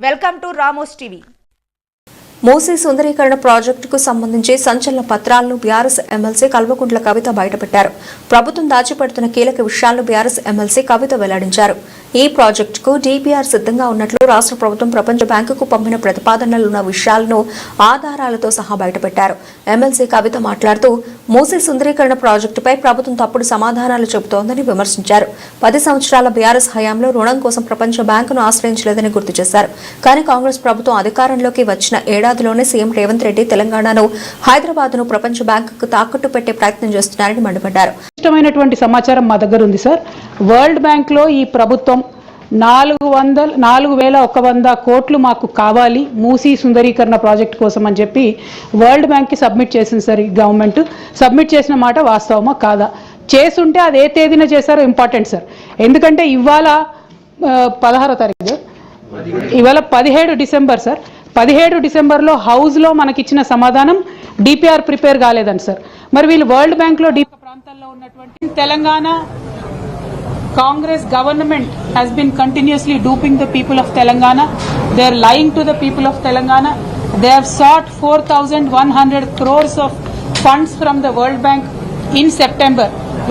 Welcome to Ramos TV. Musi సుందరీకరణ ప్రాజెక్టుకు సంబంధించి సంచలన పత్రాలను బీఆర్ఎస్ ఎమ్మెల్సీ కల్వకుంట్ల కవిత బయటపెట్టారు. ప్రభుత్వం దాచిపెడుతున్న కీలక విషయాలను బీఆర్ఎస్ ఎమ్మెల్సీ కవిత వెల్లడించారు. ఈ ప్రాజెక్టుకు డీపీఆర్ సిద్ధంగా ఉన్నట్లు రాష్ట్ర ప్రభుత్వం ప్రపంచ బ్యాంకుకు పంపిన ప్రతిపాదనలున్న విషయాలను ఆధారాలతో సహా బయటపెట్టారు. ఎమ్మెల్సీ కవిత మాట్లాడుతూ మూసీ సుందరీకరణ ప్రాజెక్టుపై ప్రభుత్వం తప్పుడు సమాధానాలు చెబుతోందని విమర్శించారు. పది సంవత్సరాల బీఆర్ఎస్ హయాంలో రుణం కోసం ప్రపంచ బ్యాంకును ఆశ్రయించలేదని గుర్తు చేశారు. కానీ కాంగ్రెస్ ప్రభుత్వం అధికారంలోకి వచ్చిన ఏడాదిలోనే సీఎం రేవంత్ రెడ్డి తెలంగాణను హైదరాబాద్ను ప్రపంచ బ్యాంకుకు తాకట్టు పెట్టే ప్రయత్నం చేస్తున్నారని మండిపడ్డారు. ఇష్టమైనటువంటి సమాచారం మా దగ్గర ఉంది సార్. వరల్డ్ బ్యాంక్లో ఈ ప్రభుత్వం నాలుగు వందల నాలుగు వేల ఒక వంద కోట్లు మాకు కావాలి. మూసీ సుందరీకరణ ప్రాజెక్ట్ కోసం అని చెప్పి వరల్డ్ బ్యాంక్కి సబ్మిట్ చేసింది సార్ ఈ గవర్నమెంట్. సబ్మిట్ చేసిన మాట వాస్తవమా కాదా? చేసుంటే అది ఏ తేదీన చేశారో ఇంపార్టెంట్ సార్. ఎందుకంటే ఇవాళ పదహారో తారీఖు. ఇవాళ పదిహేడు డిసెంబర్ సార్. పదిహేడు డిసెంబర్లో హౌస్లో మనకిచ్చిన సమాధానం డిపిఆర్ ప్రిపేర్ కాలేదండి సార్. మరి వీళ్ళు వరల్డ్ బ్యాంక్లో డీ ప్రాంతాల్లో ఉన్నటువంటి Telangana Congress government has been continuously duping the people of Telangana. They are lying to the people of Telangana. They have sought 4,100 crores of funds from the World Bank in September.